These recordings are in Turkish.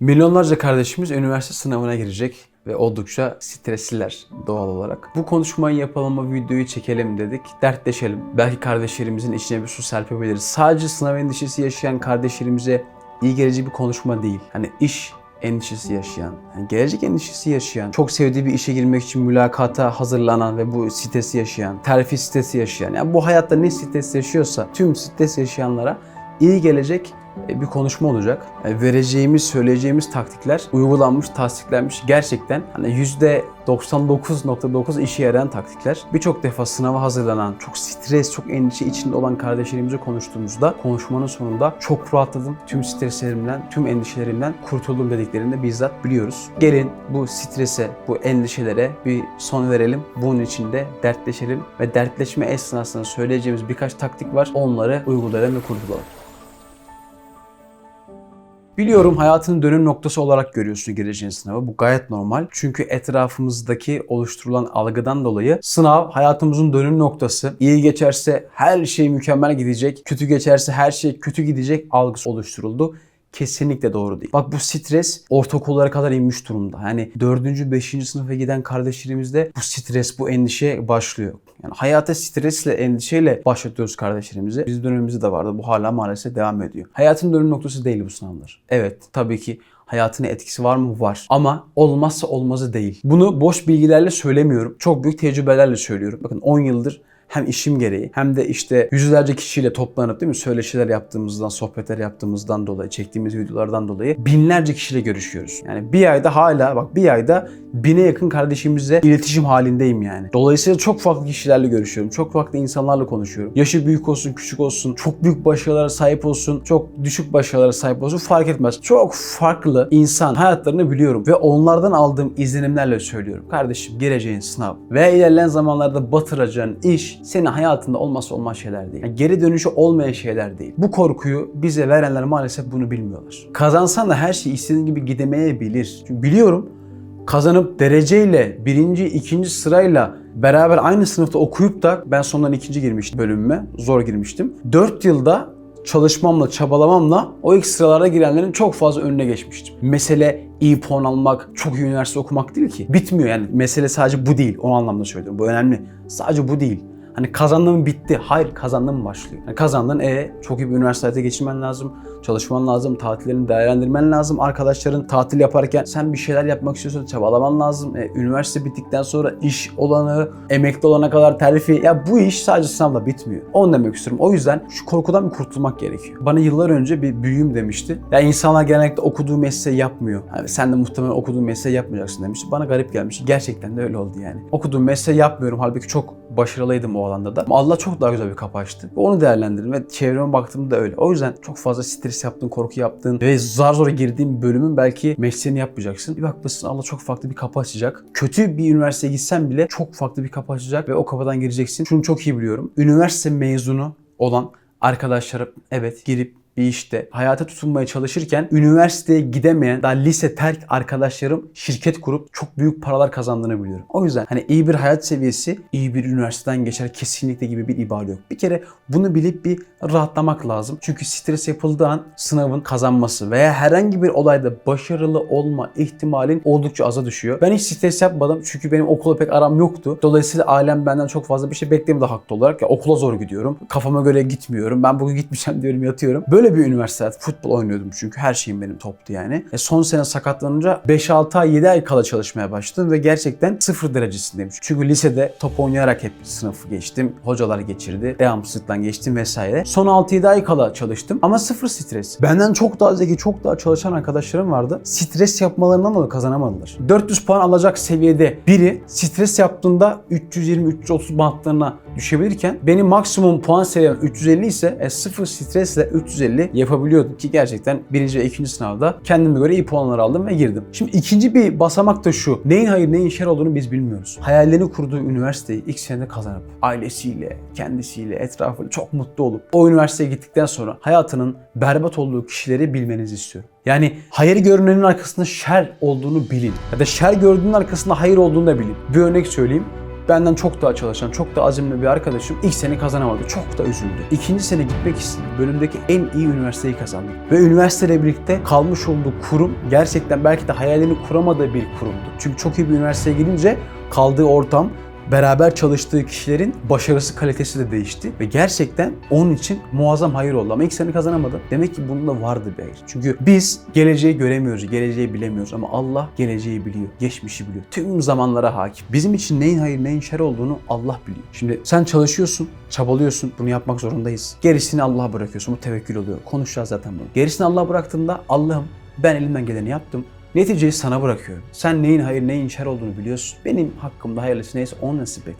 Milyonlarca kardeşimiz üniversite sınavına girecek ve oldukça stresliler doğal olarak. Bu konuşmayı yapalım, bu videoyu çekelim dedik, dertleşelim. Belki kardeşlerimizin içine bir su serpebiliriz. Sadece sınav endişesi yaşayan kardeşlerimize iyi gelici bir konuşma değil. Hani iş endişesi yaşayan, yani gelecek endişesi yaşayan, çok sevdiği bir işe girmek için mülakata hazırlanan ve bu stresi yaşayan, terfi stresi yaşayan, yani bu hayatta ne stres yaşıyorsa tüm stres yaşayanlara iyi gelecek bir konuşma olacak. E, Vereceğimiz, söyleyeceğimiz taktikler uygulanmış, tasdiklenmiş gerçekten hani %99.9 işe yarayan taktikler. Birçok defa sınava hazırlanan, çok stres, çok endişe içinde olan kardeşlerimizle konuştuğumuzda konuşmanın sonunda çok rahatladım. Tüm streslerimden, tüm endişelerimden kurtuldum dediklerini de bizzat biliyoruz. Gelin bu strese, bu endişelere bir son verelim. Bunun için de dertleşelim ve dertleşme esnasında söyleyeceğimiz birkaç taktik var. Onları uygulayalım ve kurtulalım. Biliyorum hayatının dönüm noktası olarak görüyorsun gireceğin sınavı. Bu gayet normal. Çünkü etrafımızdaki oluşturulan algıdan dolayı sınav hayatımızın dönüm noktası. İyi geçerse her şey mükemmel gidecek. Kötü geçerse her şey kötü gidecek algısı oluşturuldu. Kesinlikle doğru değil. Bak bu stres ortaokullara kadar inmiş durumda. Yani 4. 5. sınıfa giden kardeşlerimizde bu stres, bu endişe başlıyor. Yani hayata stresle, endişeyle başlatıyoruz kardeşlerimizi. Bizim dönemimizde de vardı. Bu hala maalesef devam ediyor. Hayatın dönüm noktası değil bu sınavlar. Evet tabii ki hayatına etkisi var mı? Var. Ama olmazsa olmazı değil. Bunu boş bilgilerle söylemiyorum. Çok büyük tecrübelerle söylüyorum. Bakın 10 yıldır hem işim gereği hem de işte yüzlerce kişiyle toplanıp değil mi söyleşiler yaptığımızdan, sohbetler yaptığımızdan dolayı, çektiğimiz videolardan dolayı binlerce kişiyle görüşüyoruz. Yani bir ayda hala bak bir ayda bine yakın kardeşimizle iletişim halindeyim yani. Dolayısıyla çok farklı kişilerle görüşüyorum. Çok farklı insanlarla konuşuyorum. Yaşı büyük olsun, küçük olsun, çok büyük başarılara sahip olsun, çok düşük başarılara sahip olsun fark etmez. Çok farklı insan hayatlarını biliyorum ve onlardan aldığım izlenimlerle söylüyorum. Kardeşim gireceğin sınav veya ilerleyen zamanlarda batıracağın iş senin hayatında olmazsa olmaz şeyler değil. Yani geri dönüşü olmayan şeyler değil. Bu korkuyu bize verenler maalesef bunu bilmiyorlar. Kazansan da her şey istediğin gibi gidemeyebilir. Çünkü biliyorum kazanıp dereceyle birinci, ikinci sırayla beraber aynı sınıfta okuyup da ben sondan ikinci girmiştim bölümüme. Zor girmiştim. 4 yılda çalışmamla, çabalamamla o ilk sıralara girenlerin çok fazla önüne geçmiştim. Mesele iyi puan almak, çok iyi üniversite okumak değil ki. Bitmiyor yani. Mesele sadece bu değil. O anlamda söylüyorum. Bu önemli. Sadece bu değil. Hani kazandın mı bitti. Hayır kazandın mı başlıyor. Yani kazandın e çok iyi bir üniversitede geçirmen lazım. Çalışman lazım. Tatillerini değerlendirmen lazım. Arkadaşların tatil yaparken sen bir şeyler yapmak istiyorsan çabalaman lazım. E, üniversite bittikten sonra iş olanı, emekli olana kadar terfi. Ya bu iş sadece sınavla bitmiyor. Onu demek istiyorum. O yüzden şu korkudan bir kurtulmak gerekiyor. Bana yıllar önce bir büyüğüm demişti. Ya insanlar genellikle okuduğu mesleği yapmıyor. Yani sen de muhtemelen okuduğun mesleği yapmayacaksın demişti. Bana garip gelmişti. Gerçekten de öyle oldu yani. Okuduğum mesleği yapmıyorum. Halbuki çok başarılıydım o alanda da. Allah çok daha güzel bir kapı açtı. Ve onu değerlendirdim ve çevreme baktığımda öyle. O yüzden çok fazla stres yaptığın, korku yaptığın ve zar zor girdiğin bölümün belki mesleğini yapmayacaksın. Bir bakmışsın Allah çok farklı bir kapı açacak. Kötü bir üniversiteye gitsen bile çok farklı bir kapı açacak ve o kapıdan gireceksin. Şunu çok iyi biliyorum. Üniversite mezunu olan arkadaşlarım evet girip bir işte hayata tutunmaya çalışırken üniversiteye gidemeyen daha lise terk arkadaşlarım şirket kurup çok büyük paralar kazandığını biliyorum. O yüzden hani iyi bir hayat seviyesi iyi bir üniversiteden geçer kesinlikle gibi bir ibare yok. Bir kere bunu bilip bir rahatlamak lazım. Çünkü stres yapıldığı an sınavın kazanması veya herhangi bir olayda başarılı olma ihtimalin oldukça aza düşüyor. Ben hiç stres yapmadım çünkü benim okula pek aram yoktu. Dolayısıyla ailem benden çok fazla bir şey beklemedi haklı olarak. Ya okula zor gidiyorum. Kafama göre gitmiyorum. Ben bugün gitmeyeceğim diyorum yatıyorum. Böyle bir üniversite hayatı. Futbol oynuyordum çünkü her şeyim benim toptu yani. E son sene sakatlanınca 5-6 ay 7 ay kala çalışmaya başladım ve gerçekten sıfır derecesindeyim. Çünkü lisede top oynayarak hep sınıfı geçtim. Hocalar geçirdi. Devamsızlıktan geçtim vesaire. Son 6-7 ay kala çalıştım ama sıfır stres. Benden çok daha zeki, çok daha çalışan arkadaşlarım vardı. Stres yapmalarından dolayı kazanamadılar. 400 puan alacak seviyede biri stres yaptığında 320-330 bantlarına düşebilirken benim maksimum puan seviyem 350 ise e, sıfır stresle 350 yapabiliyordum ki gerçekten birinci ve ikinci sınavda kendime göre iyi puanlar aldım ve girdim. Şimdi ikinci bir basamak da şu. Neyin hayır neyin şer olduğunu biz bilmiyoruz. Hayallerini kurduğu üniversiteyi ilk senede kazanıp ailesiyle, kendisiyle, etrafıyla çok mutlu olup o üniversiteye gittikten sonra hayatının berbat olduğu kişileri bilmenizi istiyorum. Yani hayır görünenin arkasında şer olduğunu bilin. Ya da şer gördüğünün arkasında hayır olduğunu da bilin. Bir örnek söyleyeyim. Benden çok daha çalışan, çok daha azimli bir arkadaşım ilk sene kazanamadı. Çok da üzüldü. İkinci sene gitmek istedi. Bölümdeki en iyi üniversiteyi kazandı. Ve üniversiteyle birlikte kalmış olduğu kurum gerçekten belki de hayalini kuramadığı bir kurumdu. Çünkü çok iyi bir üniversiteye gidince kaldığı ortam, beraber çalıştığı kişilerin başarısı kalitesi de değişti. Ve gerçekten onun için muazzam hayır oldu. Ama ilk sene kazanamadı. Demek ki bunda vardı bir hayır. Çünkü biz geleceği göremiyoruz, geleceği bilemiyoruz. Ama Allah geleceği biliyor, geçmişi biliyor. Tüm zamanlara hakim. Bizim için neyin hayır, neyin şer olduğunu Allah biliyor. Şimdi sen çalışıyorsun, çabalıyorsun. Bunu yapmak zorundayız. Gerisini Allah'a bırakıyorsun. Bu tevekkül oluyor. Konuşacağız zaten bunu. Gerisini Allah'a bıraktığında Allah'ım ben elimden geleni yaptım. Neticeyi sana bırakıyorum. Sen neyin hayır neyin şer olduğunu biliyorsun. Benim hakkımda hayırlısı neyse onu nasip et.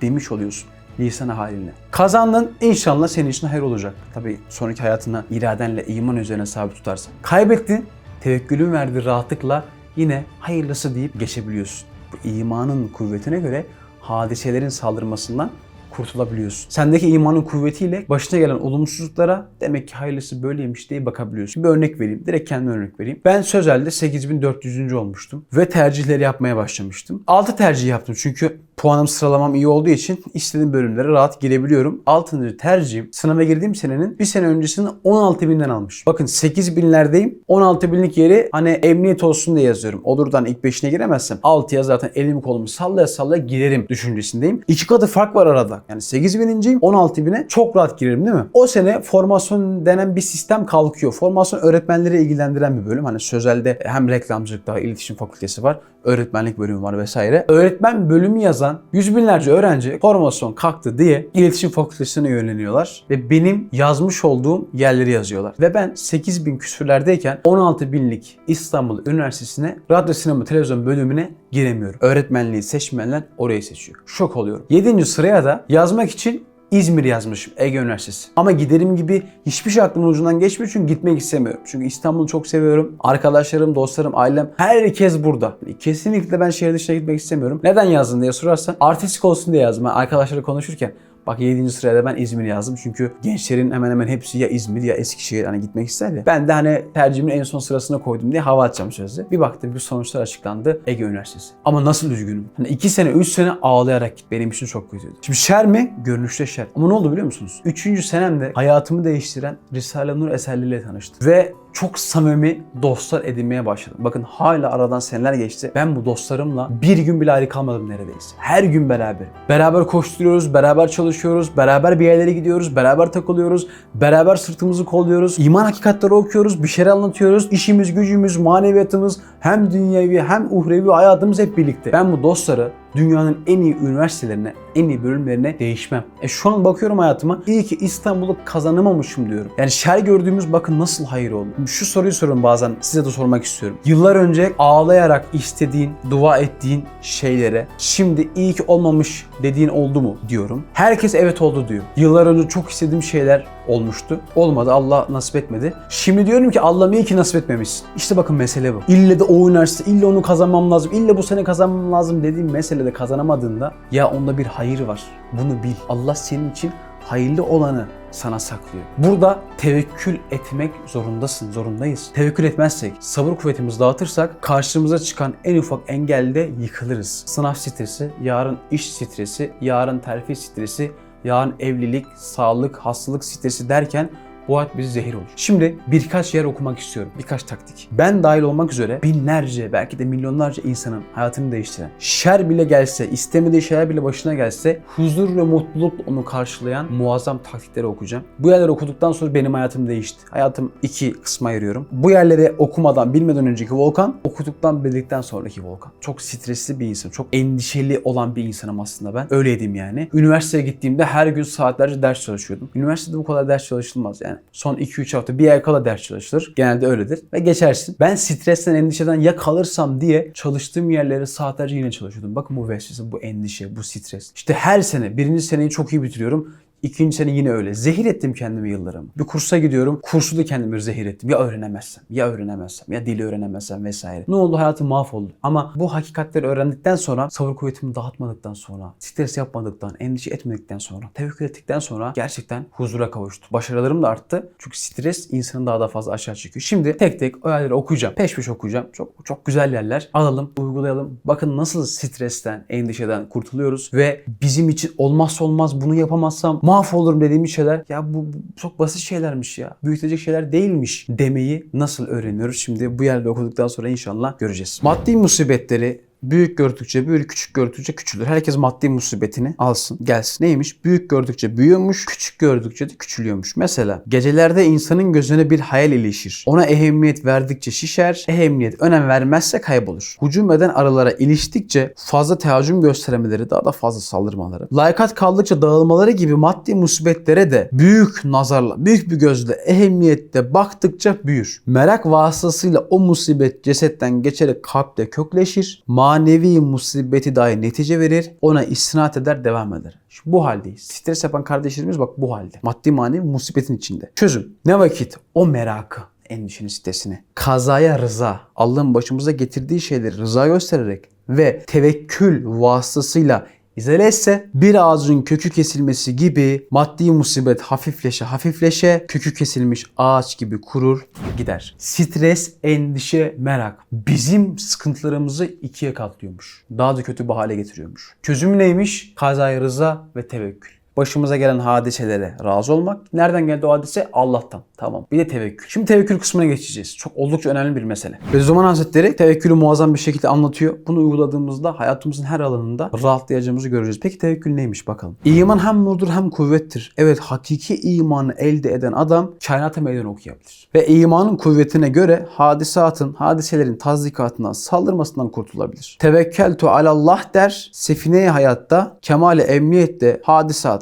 Demiş oluyorsun lisana haline. Kazandın inşallah senin için hayır olacak. Tabii sonraki hayatına iradenle iman üzerine sabit tutarsan. Kaybettin tevekkülün verdiği rahatlıkla yine hayırlısı deyip geçebiliyorsun. Bu imanın kuvvetine göre hadiselerin saldırmasından kurtulabiliyorsun. Sendeki imanın kuvvetiyle başına gelen olumsuzluklara demek ki hayırlısı böyleymiş diye bakabiliyorsun. Bir örnek vereyim. Direkt kendi örnek vereyim. Ben Sözel'de 8400. olmuştum ve tercihleri yapmaya başlamıştım. 6 tercih yaptım çünkü puanım sıralamam iyi olduğu için istediğim bölümlere rahat girebiliyorum. 6. tercihim sınava girdiğim senenin bir sene öncesinde 16 binden almış. Bakın 8 binlerdeyim. 16 binlik yeri hani emniyet olsun diye yazıyorum. Olurdan ilk 5'ine giremezsem 6'ya zaten elimi kolumu sallaya sallaya girerim düşüncesindeyim. İki katı fark var arada. Yani 8 bininciyim 16 bine çok rahat girerim değil mi? O sene formasyon denen bir sistem kalkıyor. Formasyon öğretmenleri ilgilendiren bir bölüm. Hani sözelde hem reklamcılık daha iletişim fakültesi var. Öğretmenlik bölümü var vesaire. Öğretmen bölümü yazan yüz binlerce öğrenci formasyon kalktı diye iletişim fakültesine yönleniyorlar. Ve benim yazmış olduğum yerleri yazıyorlar. Ve ben 8 bin küsürlerdeyken 16 binlik İstanbul Üniversitesi'ne radyo sinema televizyon bölümüne giremiyorum. Öğretmenliği seçmeyenler orayı seçiyor. Şok oluyorum. 7. sıraya da yazmak için İzmir yazmışım Ege Üniversitesi. Ama giderim gibi hiçbir şey aklımın ucundan geçmiyor çünkü gitmek istemiyorum. Çünkü İstanbul'u çok seviyorum. Arkadaşlarım, dostlarım, ailem herkes burada. Kesinlikle ben şehir dışına gitmek istemiyorum. Neden yazdın diye sorarsan artistik olsun diye yazdım. Ben arkadaşlarla konuşurken Bak 7. sıraya ben İzmir yazdım. Çünkü gençlerin hemen hemen hepsi ya İzmir ya Eskişehir hani gitmek ister ya. Ben de hani tercihimin en son sırasına koydum diye hava atacağım sözde. Bir baktım bir sonuçlar açıklandı. Ege Üniversitesi. Ama nasıl üzgünüm. Hani 2 sene 3 sene ağlayarak git. Benim için çok kötüydü. Şimdi şer mi? Görünüşte şer. Ama ne oldu biliyor musunuz? 3. senemde hayatımı değiştiren Risale-i Nur eserleriyle tanıştım. Ve çok samimi dostlar edinmeye başladım. Bakın hala aradan seneler geçti. Ben bu dostlarımla bir gün bile ayrı kalmadım neredeyse. Her gün beraber. Beraber koşturuyoruz, beraber çalışıyoruz, beraber bir yerlere gidiyoruz, beraber takılıyoruz, beraber sırtımızı kolluyoruz, iman hakikatleri okuyoruz, bir şeyler anlatıyoruz. İşimiz, gücümüz, maneviyatımız hem dünyevi hem uhrevi hayatımız hep birlikte. Ben bu dostları dünyanın en iyi üniversitelerine, en iyi bölümlerine değişmem. E şu an bakıyorum hayatıma. iyi ki İstanbul'u kazanamamışım diyorum. Yani şer gördüğümüz bakın nasıl hayır oldu. Şu soruyu soruyorum bazen size de sormak istiyorum. Yıllar önce ağlayarak istediğin, dua ettiğin şeylere şimdi iyi ki olmamış dediğin oldu mu diyorum. Herkes evet oldu diyor. Yıllar önce çok istediğim şeyler olmuştu. Olmadı. Allah nasip etmedi. Şimdi diyorum ki Allah'ım iyi ki nasip etmemişsin. İşte bakın mesele bu. İlle de o üniversite, ille onu kazanmam lazım, ille bu sene kazanmam lazım dediğim meselede kazanamadığında ya onda bir hayır var. Bunu bil. Allah senin için hayırlı olanı sana saklıyor. Burada tevekkül etmek zorundasın, zorundayız. Tevekkül etmezsek, sabır kuvvetimizi dağıtırsak karşımıza çıkan en ufak engelde yıkılırız. Sınav stresi, yarın iş stresi, yarın terfi stresi, yarın evlilik, sağlık, hastalık stresi derken bu hayat bizi zehir olur. Şimdi birkaç yer okumak istiyorum. Birkaç taktik. Ben dahil olmak üzere binlerce belki de milyonlarca insanın hayatını değiştiren, şer bile gelse, istemediği şeyler bile başına gelse huzur ve mutlulukla onu karşılayan muazzam taktikleri okuyacağım. Bu yerleri okuduktan sonra benim hayatım değişti. Hayatım iki kısma ayırıyorum. Bu yerleri okumadan, bilmeden önceki Volkan, okuduktan, bildikten sonraki Volkan. Çok stresli bir insan, çok endişeli olan bir insanım aslında ben. Öyleydim yani. Üniversiteye gittiğimde her gün saatlerce ders çalışıyordum. Üniversitede bu kadar ders çalışılmaz yani. Son 2-3 hafta bir ay kala ders çalışılır. Genelde öyledir. Ve geçersin. Ben stresten, endişeden ya kalırsam diye çalıştığım yerleri saatlerce yine çalışıyordum. Bakın bu vesvese, bu endişe, bu stres. İşte her sene birinci seneyi çok iyi bitiriyorum. İkinci sene yine öyle. Zehir ettim kendimi yıllarımı. Bir kursa gidiyorum. Kursu da kendimi zehir ettim. Ya öğrenemezsem, ya öğrenemezsem, ya dili öğrenemezsem vesaire. Ne oldu? Hayatım mahvoldu. Ama bu hakikatleri öğrendikten sonra, sabır kuvvetimi dağıtmadıktan sonra, stres yapmadıktan, endişe etmedikten sonra, tevekkül ettikten sonra gerçekten huzura kavuştum. Başarılarım da arttı. Çünkü stres insanı daha da fazla aşağı çekiyor. Şimdi tek tek o yerleri okuyacağım. Peş peşe okuyacağım. Çok çok güzel yerler. Alalım, uygulayalım. Bakın nasıl stresten, endişeden kurtuluyoruz ve bizim için olmazsa olmaz bunu yapamazsam mahvolurum dediğimiz şeyler ya bu, bu çok basit şeylermiş ya. Büyütecek şeyler değilmiş demeyi nasıl öğreniyoruz? Şimdi bu yerde okuduktan sonra inşallah göreceğiz. Maddi musibetleri Büyük gördükçe büyür, küçük gördükçe küçülür. Herkes maddi musibetini alsın, gelsin. Neymiş? Büyük gördükçe büyüyormuş, küçük gördükçe de küçülüyormuş. Mesela gecelerde insanın gözüne bir hayal ilişir. Ona ehemmiyet verdikçe şişer, ehemmiyet önem vermezse kaybolur. Hücum eden arılara iliştikçe fazla tehaccüm göstermeleri, daha da fazla saldırmaları, layıkat kaldıkça dağılmaları gibi maddi musibetlere de büyük nazarla, büyük bir gözle, ehemmiyette baktıkça büyür. Merak vasıtasıyla o musibet cesetten geçerek kalpte kökleşir. Manevi musibeti dahi netice verir. Ona istinat eder, devam eder. Şu bu haldeyiz. Stres yapan kardeşlerimiz bak bu halde. Maddi manevi musibetin içinde. Çözüm. Ne vakit o merakı, endişenin sitesini, kazaya rıza, Allah'ın başımıza getirdiği şeyleri rıza göstererek ve tevekkül vasıtasıyla izale etse bir ağacın kökü kesilmesi gibi maddi musibet hafifleşe hafifleşe kökü kesilmiş ağaç gibi kurur gider. Stres, endişe, merak bizim sıkıntılarımızı ikiye katlıyormuş. Daha da kötü bir hale getiriyormuş. Çözüm neymiş? Kazaya rıza ve tevekkül. Başımıza gelen hadiselere razı olmak. Nereden geldi o hadise? Allah'tan. Tamam. Bir de tevekkül. Şimdi tevekkül kısmına geçeceğiz. Çok oldukça önemli bir mesele. Bediüzzaman Hazretleri tevekkülü muazzam bir şekilde anlatıyor. Bunu uyguladığımızda hayatımızın her alanında rahatlayacağımızı göreceğiz. Peki tevekkül neymiş bakalım. İman hem nurdur hem kuvvettir. Evet hakiki imanı elde eden adam kainata meydan okuyabilir. Ve imanın kuvvetine göre hadisatın, hadiselerin tazdikatından, saldırmasından kurtulabilir. Tevekkeltu alallah der. Sefine hayatta, kemale emniyette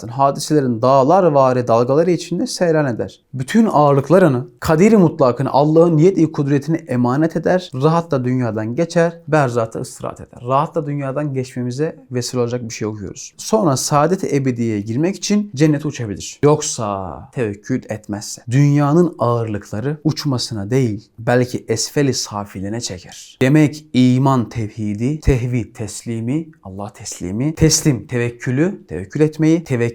hadisatın, hadiselerin dağlar vari dalgaları içinde seyran eder. Bütün ağırlıklarını, kadiri mutlakını Allah'ın niyet-i kudretini emanet eder. Rahatla dünyadan geçer, berzata ıstirahat eder. Rahatla dünyadan geçmemize vesile olacak bir şey okuyoruz. Sonra saadet-i ebediyeye girmek için cennete uçabilir. Yoksa tevekkül etmezse dünyanın ağırlıkları uçmasına değil belki esfeli safiline çeker. Demek iman tevhidi, tevhid teslimi, Allah teslimi, teslim tevekkülü, tevekkül etmeyi, tevekkül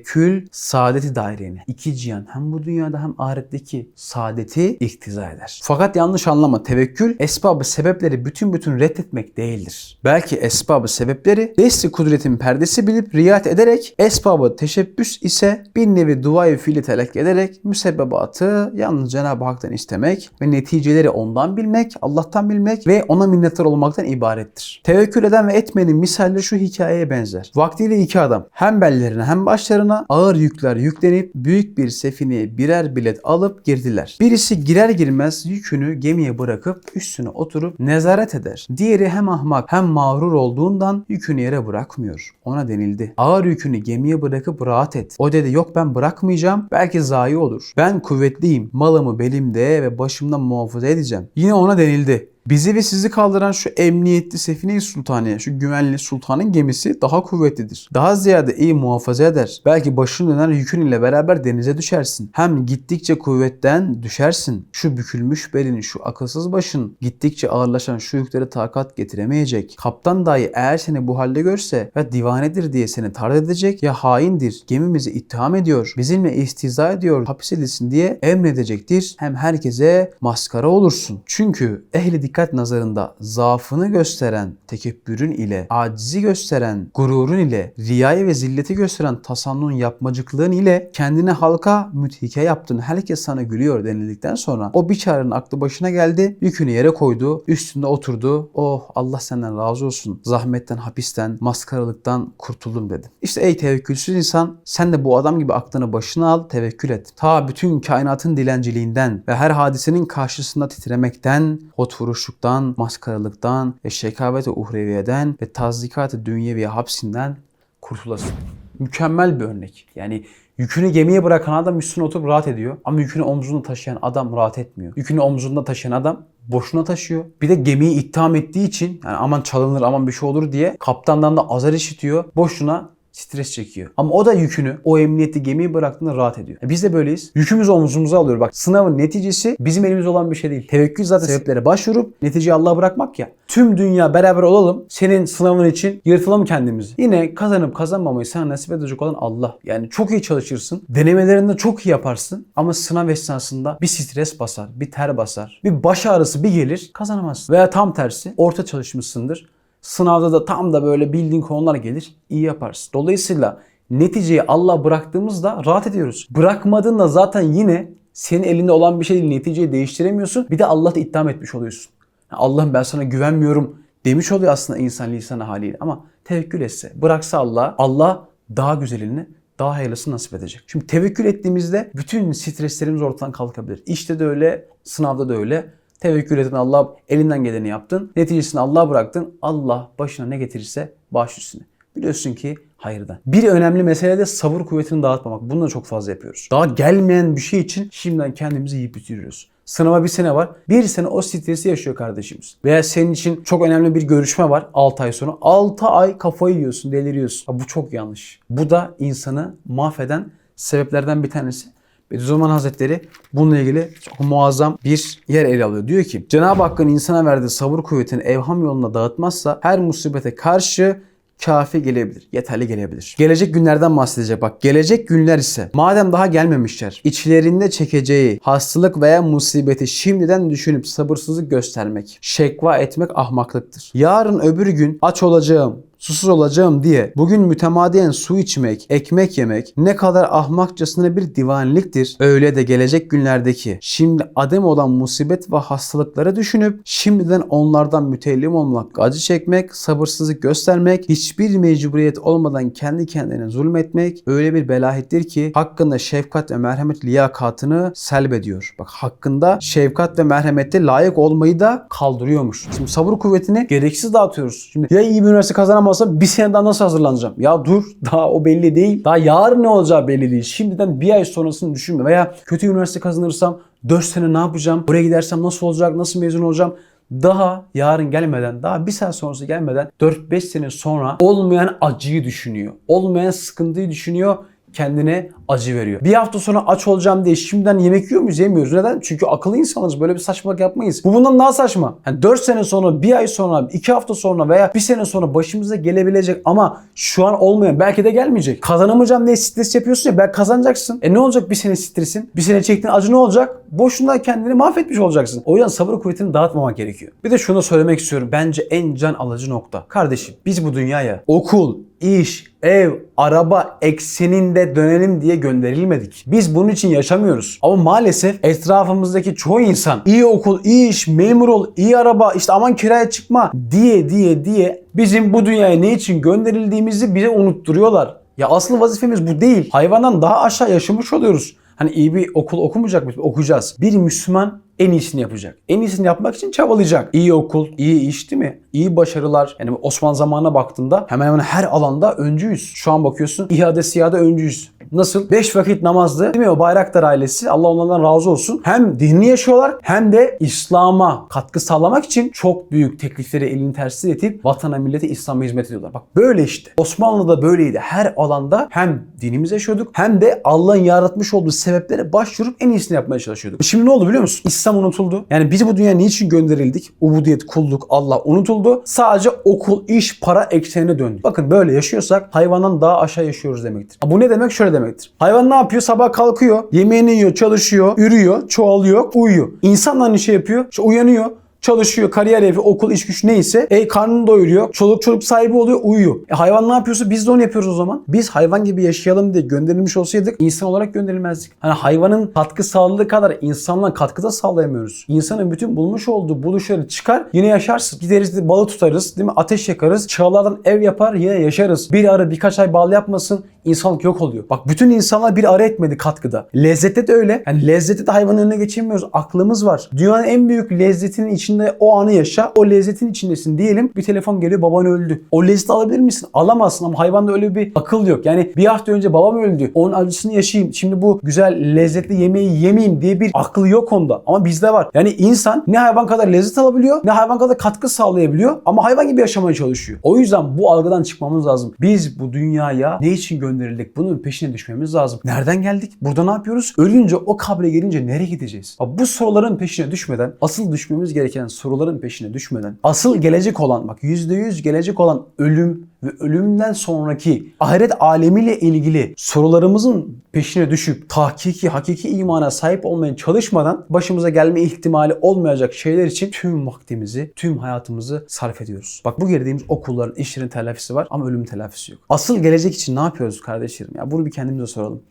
saadeti daireni. İki cihan hem bu dünyada hem ahiretteki saadeti iktiza eder. Fakat yanlış anlama tevekkül esbabı sebepleri bütün bütün reddetmek değildir. Belki esbabı sebepleri desti kudretin perdesi bilip riayet ederek esbabı teşebbüs ise bir nevi duayı fiili telek ederek müsebbebatı yalnız Cenab-ı Hak'tan istemek ve neticeleri ondan bilmek, Allah'tan bilmek ve ona minnettar olmaktan ibarettir. Tevekkül eden ve etmenin misalleri şu hikayeye benzer. Vaktiyle iki adam hem bellerine hem başlarına ağır yükler yüklenip büyük bir sefineye birer bilet alıp girdiler. Birisi girer girmez yükünü gemiye bırakıp üstüne oturup nezaret eder. Diğeri hem ahmak hem mağrur olduğundan yükünü yere bırakmıyor. Ona denildi. Ağır yükünü gemiye bırakıp rahat et. O dedi yok ben bırakmayacağım. Belki zayi olur. Ben kuvvetliyim. Malımı belimde ve başımda muhafaza edeceğim. Yine ona denildi. Bizi ve sizi kaldıran şu emniyetli Sefine-i Sultaniye, şu güvenli sultanın gemisi daha kuvvetlidir. Daha ziyade iyi muhafaza eder. Belki başın döner yükün ile beraber denize düşersin. Hem gittikçe kuvvetten düşersin. Şu bükülmüş belin, şu akılsız başın gittikçe ağırlaşan şu yükleri takat getiremeyecek. Kaptan dahi eğer seni bu halde görse ya divanedir diye seni tard edecek ya haindir. Gemimizi ittiham ediyor. Bizimle istiza ediyor. Hapis edilsin diye emredecektir. Hem herkese maskara olursun. Çünkü ehli dikkat nazarında zaafını gösteren tekebbürün ile, acizi gösteren gururun ile, riyayı ve zilleti gösteren tasannun yapmacıklığın ile kendine halka müthike yaptın. Herkes sana gülüyor denildikten sonra o biçarenin aklı başına geldi. Yükünü yere koydu. Üstünde oturdu. Oh Allah senden razı olsun. Zahmetten, hapisten, maskaralıktan kurtuldum dedi. İşte ey tevekkülsüz insan sen de bu adam gibi aklını başına al, tevekkül et. Ta bütün kainatın dilenciliğinden ve her hadisenin karşısında titremekten, hot vuruşluktan, maskaralıktan ve şekavet-i uhreviyeden ve tazdikat-ı dünyevi hapsinden kurtulasın. Mükemmel bir örnek. Yani yükünü gemiye bırakan adam üstüne oturup rahat ediyor. Ama yükünü omzunda taşıyan adam rahat etmiyor. Yükünü omzunda taşıyan adam boşuna taşıyor. Bir de gemiyi ittiham ettiği için yani aman çalınır aman bir şey olur diye kaptandan da azar işitiyor. Boşuna stres çekiyor. Ama o da yükünü o emniyetli gemiyi bıraktığında rahat ediyor. E biz de böyleyiz. Yükümüz omuzumuza alıyor. Bak sınavın neticesi bizim elimizde olan bir şey değil. Tevekkül zaten sebeplere başvurup neticeyi Allah'a bırakmak ya. Tüm dünya beraber olalım. Senin sınavın için yırtılalım kendimizi. Yine kazanıp kazanmamayı sana nasip edecek olan Allah. Yani çok iyi çalışırsın. Denemelerinde çok iyi yaparsın. Ama sınav esnasında bir stres basar, bir ter basar, bir baş ağrısı bir gelir kazanamazsın. Veya tam tersi orta çalışmışsındır. Sınavda da tam da böyle bildiğin konular gelir. iyi yaparsın. Dolayısıyla neticeyi Allah bıraktığımızda rahat ediyoruz. Bırakmadığında zaten yine senin elinde olan bir şey değil. Neticeyi değiştiremiyorsun. Bir de Allah'ta iddiam etmiş oluyorsun. Allah'ım ben sana güvenmiyorum demiş oluyor aslında insan lisanı haliyle. Ama tevekkül etse, bıraksa Allah, Allah daha güzelini, daha hayırlısını nasip edecek. Şimdi tevekkül ettiğimizde bütün streslerimiz ortadan kalkabilir. İşte de öyle, sınavda da öyle. Tevekkül edin Allah elinden geleni yaptın. Neticesini Allah'a bıraktın. Allah başına ne getirirse baş üstüne. Biliyorsun ki hayırdan. Bir önemli mesele de sabır kuvvetini dağıtmamak. Bunu da çok fazla yapıyoruz. Daha gelmeyen bir şey için şimdiden kendimizi yiyip bitiriyoruz. Sınava bir sene var. Bir sene o stresi yaşıyor kardeşimiz. Veya senin için çok önemli bir görüşme var 6 ay sonra. 6 ay kafayı yiyorsun, deliriyorsun. Ha, bu çok yanlış. Bu da insanı mahveden sebeplerden bir tanesi. Bediüzzaman Hazretleri bununla ilgili çok muazzam bir yer ele alıyor. Diyor ki Cenab-ı Hakk'ın insana verdiği sabır kuvvetini evham yoluna dağıtmazsa her musibete karşı kafi gelebilir. Yeterli gelebilir. Gelecek günlerden bahsedecek bak. Gelecek günler ise madem daha gelmemişler içlerinde çekeceği hastalık veya musibeti şimdiden düşünüp sabırsızlık göstermek, şekva etmek ahmaklıktır. Yarın öbür gün aç olacağım, susuz olacağım diye bugün mütemadiyen su içmek, ekmek yemek ne kadar ahmakçasına bir divanliktir. Öyle de gelecek günlerdeki şimdi adem olan musibet ve hastalıkları düşünüp şimdiden onlardan mütellim olmak, acı çekmek, sabırsızlık göstermek, hiçbir mecburiyet olmadan kendi kendine zulmetmek öyle bir belahittir ki hakkında şefkat ve merhamet liyakatını selbediyor. Bak hakkında şefkat ve merhamette layık olmayı da kaldırıyormuş. Şimdi sabır kuvvetini gereksiz dağıtıyoruz. Şimdi ya iyi bir üniversite kazanamazsam bir sene daha nasıl hazırlanacağım? Ya dur daha o belli değil. Daha yarın ne olacağı belli değil. Şimdiden bir ay sonrasını düşünme. Veya kötü üniversite kazanırsam 4 sene ne yapacağım? Oraya gidersem nasıl olacak? Nasıl mezun olacağım? Daha yarın gelmeden, daha bir saat sonrası gelmeden 4-5 sene sonra olmayan acıyı düşünüyor. Olmayan sıkıntıyı düşünüyor kendine acı veriyor. Bir hafta sonra aç olacağım diye şimdiden yemek yiyor muyuz? Yemiyoruz. Neden? Çünkü akıllı insanız. Böyle bir saçmalık yapmayız. Bu bundan daha saçma. Yani 4 sene sonra, bir ay sonra, 2 hafta sonra veya bir sene sonra başımıza gelebilecek ama şu an olmayan belki de gelmeyecek. Kazanamayacağım diye stres yapıyorsun ya belki kazanacaksın. E ne olacak bir sene stresin? Bir sene çektiğin acı ne olacak? Boşuna kendini mahvetmiş olacaksın. O yüzden sabır kuvvetini dağıtmamak gerekiyor. Bir de şunu söylemek istiyorum. Bence en can alıcı nokta. Kardeşim biz bu dünyaya okul, iş, ev, araba ekseninde dönelim diye gönderilmedik. Biz bunun için yaşamıyoruz. Ama maalesef etrafımızdaki çoğu insan iyi okul, iyi iş, memur ol, iyi araba, işte aman kiraya çıkma diye diye diye bizim bu dünyaya ne için gönderildiğimizi bize unutturuyorlar. Ya asıl vazifemiz bu değil. Hayvandan daha aşağı yaşamış oluyoruz. Hani iyi bir okul okumayacak mıyız? Okuyacağız. Bir Müslüman en iyisini yapacak. En iyisini yapmak için çabalayacak. İyi okul, iyi iş değil mi? İyi başarılar. Yani Osmanlı zamanına baktığında hemen hemen her alanda öncüyüz. Şu an bakıyorsun ihade siyade öncüyüz. Nasıl? 5 vakit namazlı değil mi? O Bayraktar ailesi Allah onlardan razı olsun. Hem dinini yaşıyorlar hem de İslam'a katkı sağlamak için çok büyük teklifleri elini tersiz edip vatana millete İslam'a hizmet ediyorlar. Bak böyle işte. Osmanlı'da böyleydi. Her alanda hem dinimizi yaşıyorduk hem de Allah'ın yaratmış olduğu sebeplere başvurup en iyisini yapmaya çalışıyorduk. Şimdi ne oldu biliyor musun? İslam unutuldu. Yani biz bu dünyaya niçin gönderildik? Ubudiyet, kulluk, Allah unutuldu. Sadece okul, iş, para eksenine döndük. Bakın böyle yaşıyorsak hayvandan daha aşağı yaşıyoruz demektir. Bu ne demek? Şöyle demektir. Hayvan ne yapıyor? Sabah kalkıyor, yemeğini yiyor, çalışıyor, ürüyor, çoğalıyor, uyuyor. İnsan aynı şey yapıyor. İşte uyanıyor, çalışıyor, kariyer evi, okul, iş güç neyse. E karnını doyuruyor. Çoluk çocuk sahibi oluyor, uyuyor. E hayvan ne yapıyorsa biz de onu yapıyoruz o zaman. Biz hayvan gibi yaşayalım diye gönderilmiş olsaydık insan olarak gönderilmezdik. Hani hayvanın katkı sağladığı kadar insanla katkı da sağlayamıyoruz. İnsanın bütün bulmuş olduğu buluşları çıkar yine yaşarsın. Gideriz de balı tutarız değil mi? Ateş yakarız. Çağlardan ev yapar yine yaşarız. Bir arı birkaç ay bal yapmasın insanlık yok oluyor. Bak bütün insanlar bir arı etmedi katkıda. Lezzette de öyle. Yani lezzette de hayvanın önüne geçemiyoruz. Aklımız var. Dünyanın en büyük lezzetinin içinde içinde o anı yaşa. O lezzetin içindesin diyelim. Bir telefon geliyor baban öldü. O lezzeti alabilir misin? Alamazsın ama hayvanda öyle bir akıl yok. Yani bir hafta önce babam öldü. Onun acısını yaşayayım. Şimdi bu güzel lezzetli yemeği yemeyeyim diye bir aklı yok onda. Ama bizde var. Yani insan ne hayvan kadar lezzet alabiliyor ne hayvan kadar katkı sağlayabiliyor ama hayvan gibi yaşamaya çalışıyor. O yüzden bu algıdan çıkmamız lazım. Biz bu dünyaya ne için gönderildik? Bunun peşine düşmemiz lazım. Nereden geldik? Burada ne yapıyoruz? Ölünce o kabre gelince nereye gideceğiz? Bu soruların peşine düşmeden, asıl düşmemiz gereken soruların peşine düşmeden, asıl gelecek olan bak %100 gelecek olan ölüm ve ölümden sonraki ahiret alemiyle ilgili sorularımızın peşine düşüp tahkiki, hakiki imana sahip olmaya çalışmadan başımıza gelme ihtimali olmayacak şeyler için tüm vaktimizi, tüm hayatımızı sarf ediyoruz. Bak bu girdiğimiz okulların, işlerin telafisi var ama ölüm telafisi yok. Asıl gelecek için ne yapıyoruz kardeşlerim? Ya bunu bir kendimize soralım.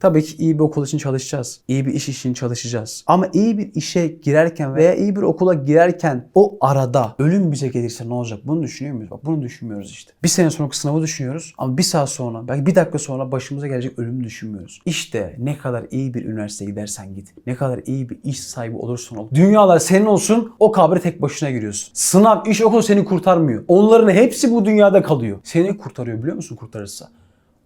Tabii ki iyi bir okul için çalışacağız. İyi bir iş için çalışacağız. Ama iyi bir işe girerken veya iyi bir okula girerken o arada ölüm bize gelirse ne olacak? Bunu düşünüyor muyuz? Bak bunu düşünmüyoruz işte. Bir sene sonraki sınavı düşünüyoruz ama bir saat sonra belki bir dakika sonra başımıza gelecek ölümü düşünmüyoruz. İşte ne kadar iyi bir üniversiteye gidersen git. Ne kadar iyi bir iş sahibi olursan ol. Dünyalar senin olsun o kabre tek başına giriyorsun. Sınav, iş, okul seni kurtarmıyor. Onların hepsi bu dünyada kalıyor. Seni kurtarıyor biliyor musun kurtarırsa?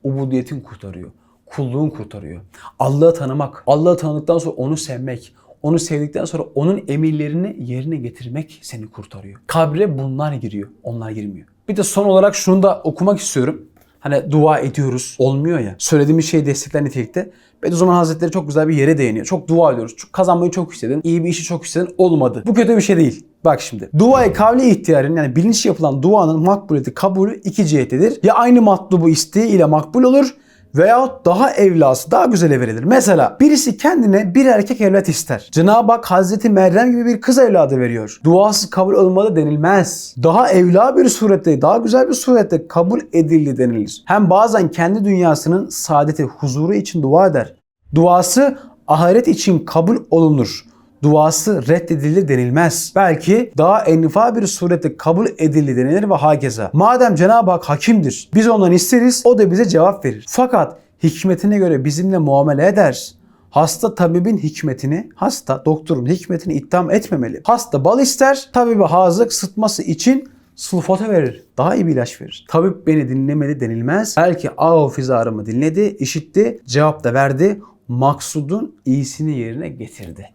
Ubudiyetin kurtarıyor kulluğun kurtarıyor. Allah'ı tanımak, Allah'ı tanıdıktan sonra onu sevmek, onu sevdikten sonra onun emirlerini yerine getirmek seni kurtarıyor. Kabre bunlar giriyor, onlar girmiyor. Bir de son olarak şunu da okumak istiyorum. Hani dua ediyoruz, olmuyor ya. Söylediğimiz şeyi destekler nitelikte. Bediüzzaman Hazretleri çok güzel bir yere değiniyor. Çok dua ediyoruz. Çok kazanmayı çok istedin, iyi bir işi çok istedin, olmadı. Bu kötü bir şey değil. Bak şimdi. Duayı kavli ihtiyarın yani bilinçli yapılan duanın makbuliyeti, kabulü iki cihettedir. Ya aynı matlubu isteği ile makbul olur veyahut daha evlası, daha güzele verilir. Mesela birisi kendine bir erkek evlat ister. Cenab-ı Hak Hazreti Meryem gibi bir kız evladı veriyor. Duasız kabul olmalı denilmez. Daha evla bir surette, daha güzel bir surette kabul edildi denilir. Hem bazen kendi dünyasının saadeti, huzuru için dua eder. Duası ahiret için kabul olunur duası reddedildi denilmez. Belki daha enfa bir surette kabul edildi denilir ve hakeza. Madem Cenab-ı Hak hakimdir, biz ondan isteriz, o da bize cevap verir. Fakat hikmetine göre bizimle muamele eder. Hasta tabibin hikmetini, hasta doktorun hikmetini itham etmemeli. Hasta bal ister, tabibi hazık sıtması için sulfata verir. Daha iyi bir ilaç verir. Tabip beni dinlemedi denilmez. Belki av fizarımı dinledi, işitti, cevap da verdi. Maksudun iyisini yerine getirdi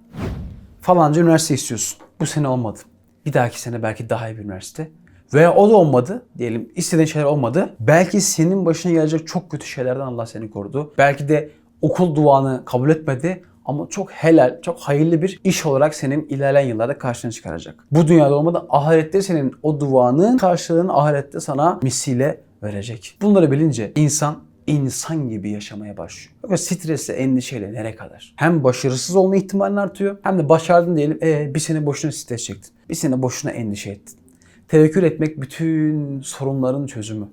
falanca üniversite istiyorsun. Bu sene olmadı. Bir dahaki sene belki daha iyi bir üniversite. Veya o da olmadı. Diyelim istediğin şeyler olmadı. Belki senin başına gelecek çok kötü şeylerden Allah seni korudu. Belki de okul duanı kabul etmedi ama çok helal, çok hayırlı bir iş olarak senin ilerleyen yıllarda karşına çıkaracak. Bu dünyada olmadı ahirette senin o duanın karşılığını ahirette sana misile verecek. Bunları bilince insan insan gibi yaşamaya başlıyor. Ve stresle, endişeyle nereye kadar? Hem başarısız olma ihtimalin artıyor hem de başardın diyelim e, bir sene boşuna stres çektin. Bir sene boşuna endişe ettin. Tevekkül etmek bütün sorunların çözümü.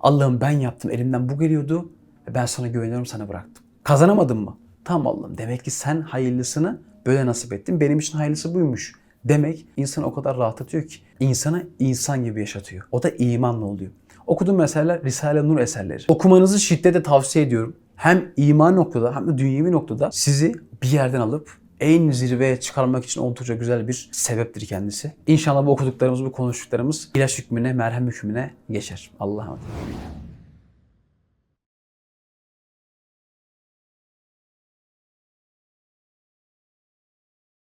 Allah'ım ben yaptım elimden bu geliyordu ve ben sana güveniyorum sana bıraktım. Kazanamadın mı? Tamam Allah'ım demek ki sen hayırlısını böyle nasip ettin. Benim için hayırlısı buymuş. Demek insanı o kadar rahatlatıyor ki insanı insan gibi yaşatıyor. O da imanla oluyor. Okuduğum meseleler Risale-i Nur eserleri. Okumanızı şiddetle tavsiye ediyorum. Hem iman noktada hem de dünyevi noktada sizi bir yerden alıp en zirveye çıkarmak için oldukça güzel bir sebeptir kendisi. İnşallah bu okuduklarımız, bu konuştuklarımız ilaç hükmüne, merhem hükmüne geçer. Allah'a emanet.